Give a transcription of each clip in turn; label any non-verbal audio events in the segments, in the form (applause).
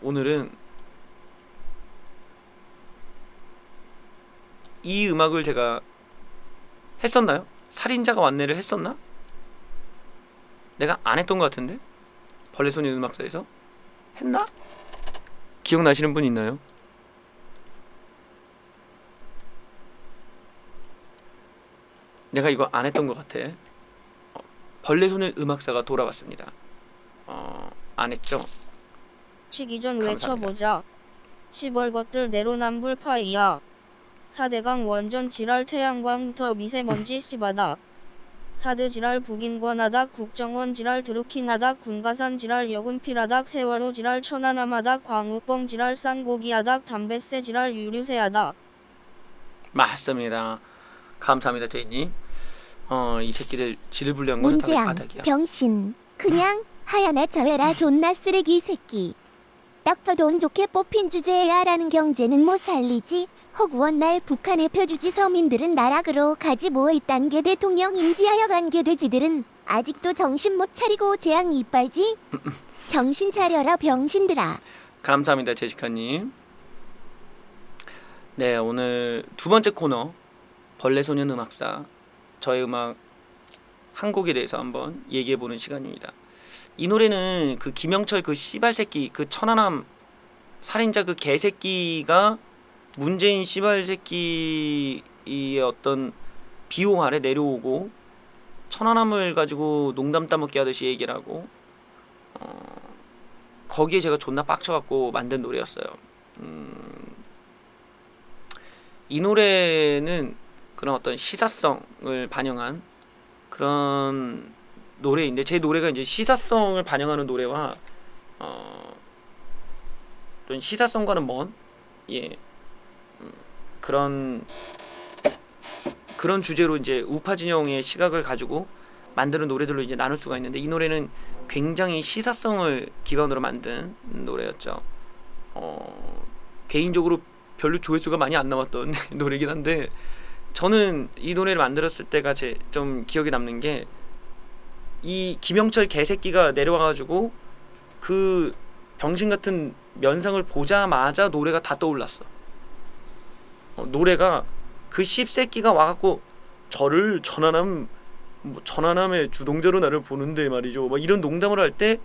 오늘은 이 음악을 제가 했었나요? 살인자가 왔네를 했었나? 내가 안 했던 것 같은데? 벌레소년 음악사에서? 했나? 기억나시는 분 있나요? 내가 이거 안 했던 것 같아 어, 벌레소년 음악사가 돌아왔습니다 어... 안 했죠? 치기 전. 외쳐보자. 시벌 것들 내로남불 파이야. 4대강 원전 지랄 태양광 더 미세먼지 (laughs) 씨바다. 사드 지랄 북인권하다 국정원 지랄 드루킹하다 군가산 지랄 여군필하다 세월호 지랄 천안함하다 광우뻥 지랄 쌍고기하다 담배세 지랄 유류세하다. 맞습니다 감사합니다 제이님 어... 이 새끼들 지를 불리한 거는 다 문재양 바닥이야 병신 그냥 하야나 저해라 존나 쓰레기 새끼 딱 봐도 운 좋게 뽑힌 주제야 라는 경제는 못 살리지? 허구원 날 북한에 펴주지 서민들은 나락으로 가지 뭐게 대통령 임지하여 간게 돼지들은 아직도 정신 못 차리고 재앙 이빨지? 정신 차려라 병신들아. 감사합니다 제시카님. 네 오늘 두 번째 코너 벌레 소년 음악사. 저의 음악 한 곡에 대해서 한번 얘기해 보는 시간입니다 이 노래는 그 김영철 그 씨발 새끼 그 천안함 살인자 그 개새끼가 문재인 씨발 새끼의 어떤 비호 아래 내려오고 천안함을 가지고 농담 따먹기 하듯이 얘기를 하고 어, 거기에 제가 존나 빡쳐갖고 만든 노래였어요. 음, 이 노래는 그런 어떤 시사성을 반영한 그런 노래인데 제 노래가 이제 시사성을 반영하는 노래와 어, 좀 시사성과는 먼 예, 음, 그런 그런 주제로 이제 우파 진영의 시각을 가지고 만드는 노래들로 이제 나눌 수가 있는데 이 노래는 굉장히 시사성을 기반으로 만든 노래였죠. 어, 개인적으로 별로 조회수가 많이 안 나왔던 (laughs) 노래긴 한데 저는 이 노래를 만들었을 때가 제 좀 기억에 남는 게 이 김영철 개새끼가 내려와가지고 그 병신 같은 면상을 보자마자 노래가 다 떠올랐어. 어, 노래가 그 씹새끼가 와갖고 저를 전환함 뭐 전환함의 주동자로 나를 보는데 말이죠. 막 이런 농담을 할 때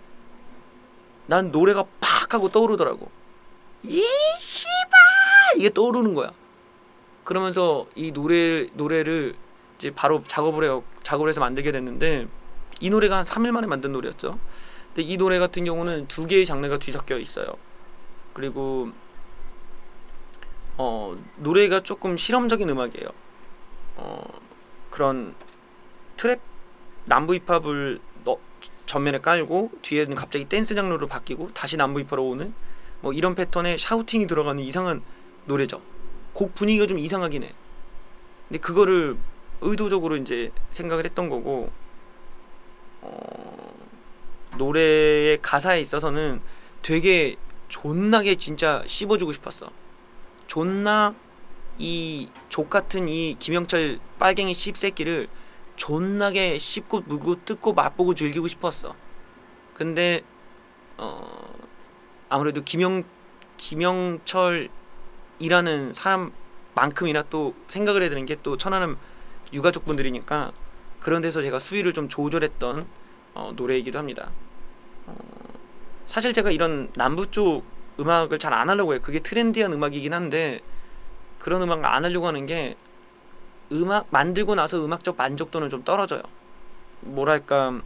난 노래가 팍 하고 떠오르더라고. 이 씨발 이게 떠오르는 거야. 그러면서 이 노래 노래를 이제 바로 작업을 해 작업을 해서 만들게 됐는데 이 노래가 한 3일 만에 만든 노래였죠. 근데 이 노래 같은 경우는 두 개의 장르가 뒤섞여 있어요. 그리고 어 노래가 조금 실험적인 음악이에요. 어 그런 트랩 남부 힙합을 넣, 전면에 깔고 뒤에는 갑자기 댄스 장르로 바뀌고 다시 남부 힙합으로 오는 뭐 이런 패턴의 샤우팅이 들어가는 이상한 노래죠. 곡 분위기가 좀 이상하긴 해. 근데 그거를 의도적으로 이제 생각을 했던 거고 어, 노래의 가사에 있어서는 되게 존나게 진짜 씹어주고 싶었어. 존나 이 족 같은 이 김영철 빨갱이 씹새끼를 존나게 씹고 물고 뜯고 맛보고 즐기고 싶었어. 근데 어 아무래도 김영 김영철이라는 사람만큼이나 또 생각을 해야 되는 게 또 천안함 유가족 분들이니까 그런 데서 제가 수위를 좀 조절했던 어, 노래이기도 합니다. 어, 사실 제가 이런 남부 쪽 음악을 잘 안 하려고 해요. 그게 트렌디한 음악이긴 한데 그런 음악을 안 하려고 하는 게 음악 만들고 나서 음악적 만족도는 좀 떨어져요. 뭐랄까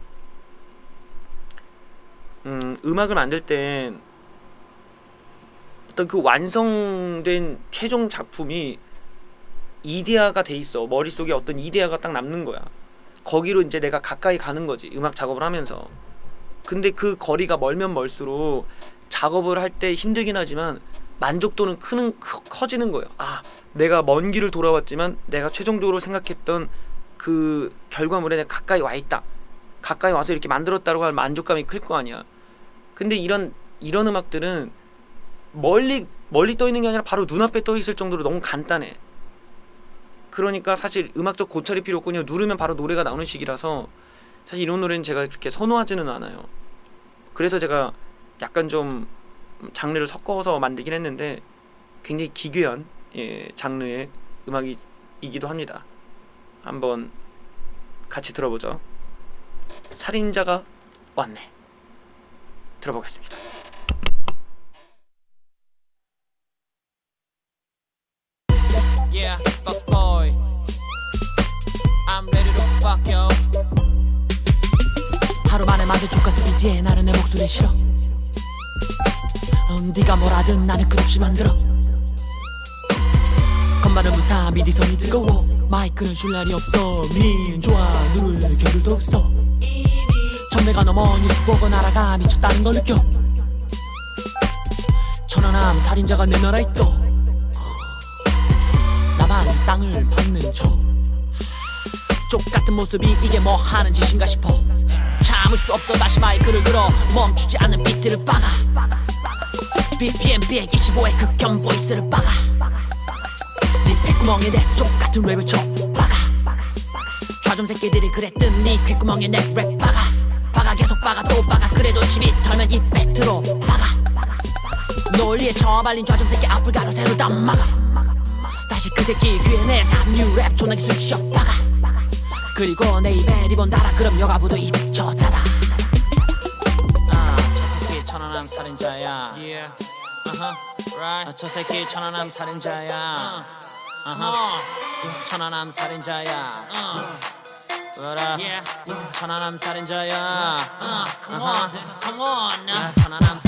음, 음악을 만들 땐 어떤 그 완성된 최종 작품이 이데아가 돼 있어. 머릿속에 어떤 이데아가 딱 남는 거야. 거기로 이제 내가 가까이 가는 거지. 음악 작업을 하면서. 근데 그 거리가 멀면 멀수록 작업을 할 때 힘들긴 하지만 만족도는 크는 커, 커지는 거예요. 아, 내가 먼 길을 돌아왔지만 내가 최종적으로 생각했던 그 결과물에 내가 가까이 와 있다. 가까이 와서 이렇게 만들었다고 할 만족감이 클 거 아니야. 근데 이런 이런 음악들은 멀리 멀리 떠 있는 게 아니라 바로 눈앞에 떠 있을 정도로 너무 간단해. 그러니까 사실 음악적 고찰이 필요 그냥 누르면 바로 노래가 나오는 식이라서 사실 이런 노래는 제가 그렇게 선호하지는 않아요. 그래서 제가 약간 좀 장르를 섞어서 만들긴 했는데 굉장히 기괴한 예, 장르의 음악이기도 합니다. 한번 같이 들어보죠. 살인자가 왔네. 들어보겠습니다. Yeah, yo. 하루 만에 만든 족같은 비트에 나는 내 목소리 싫어. 음, 네가 뭐라든 나는 끝없이 만들어. 건반은 부타 미디 선이 뜨거워. 마이크는 줄 날이 없어. 민 좋아 누를 겨를도 없어. 천배가 넘어 뉴스 보고 날아가 미쳤다는 걸 느껴. 천안함 살인자가 내 나라에 있어. 나만 땅을 밟는 척 족 같은 모습이 이게 뭐 하는 짓인가 싶어. 참을 수 없어 다시 마이크를 들어. 멈추지 않는 비트를 박아. BPM 125의 극혐 보이스를 박아. 네 콧구멍에 내 족 같은 랩을 쳐 박아. 좌좀 새끼들이 그랬든 네 콧구멍에 내 랩 박아. 박아 계속 박아 또 박아. 그래도 시비 털면 이펙트로 박아. 논리에 처발린 좌좀 새끼 앞을 가로 세로 다 막아. 다시 그 새끼 귀에 내 삼류 랩 존나게 쑤셔 박아 그리고 내 입에 리본 달아. 그럼 여가부도 입쳐 닫아. 아 저 새끼 천안함 살인자야. Yeah. uh-huh. right. 아, 저 새끼 천안함 살인자야. Uh-huh. 천안함 살인자야. 뭐라? 천안함 살인자야. Come on. Come on. 야, 천안함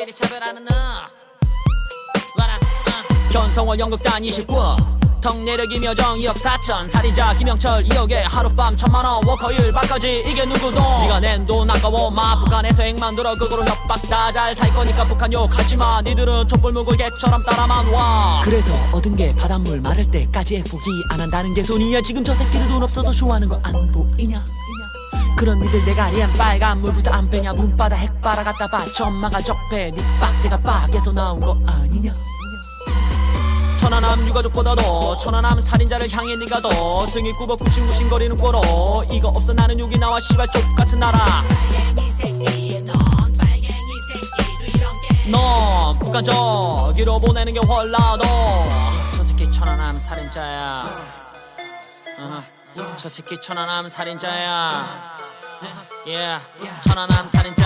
끼리 차별하는 너. 와라 어. 현성월 연극단 29 턱내력이며 정의역 사천. 살인자 김영철 2억에 하룻밤 천만원. 워커일 바까지. 이게 누구도. 네가 낸 돈 아까워. 마 북한에서 핵 만들어 그거로 협박. 다 잘 살 거니까 북한 욕하지마 니들은 촛불 물고 개처럼 따라만 와. 그래서 얻은 게 바닷물 마를 때까지 포기 안 한다는 게 손이야. 지금 저 새끼들 돈 없어서 좋아하는 거 안 보이냐 그런 니들 대가리엔 빨간 물부터 안 빼냐. 문바다 핵바라 갖다 봐. 전마가 적폐. 니 빡대가 빡에서 나온 거 아니냐. 천안함 유가족보다도 천안함 살인자를 향해 니가 더 등이 굽어 굽신굽신거리는 꼴어. 이거 없어. 나는 여기 나와 씨발 족같은 나라. 넌 저기로 보내는 게 홀라도. 저 새끼 천안함 살인자야. 어허. 저 새끼 천안함 살인자야 yeah. 천안함 살인자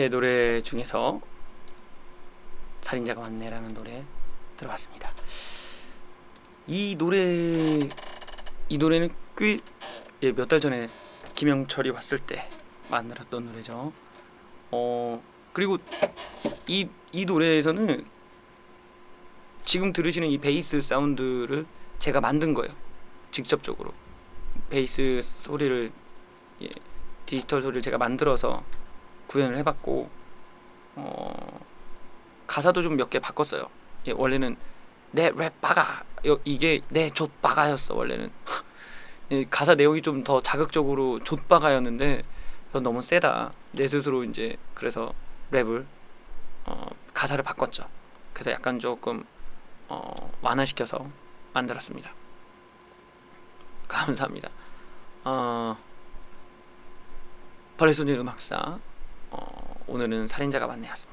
제 노래 중에서 살인자가 왔네라는 노래 들어봤습니다. 이 노래 이 노래는 꽤몇 달 전에 김영철이 왔을 때 만들었던 노래죠. 어 그리고 이 이 노래에서는 지금 들으시는 이 베이스 사운드를 제가 만든 거예요. 직접적으로 베이스 소리를 예, 디지털 소리를 제가 만들어서 구현을 해봤고 어, 가사도 좀 몇 개 바꿨어요. 예, 원래는 내랩 여- 이게 내좆 박아였어 원래는 (laughs) 이 가사 내용이 좀 더 자극적으로 좆바가였는데 너무 세다. 내 스스로 이제 그래서 랩을 어, 가사를 바꿨죠. 그래서 약간 조금 어, 완화시켜서 만들었습니다. 감사합니다. 어, 벌레소년 음악사 어, 오늘은 살인자가 만나였습니다.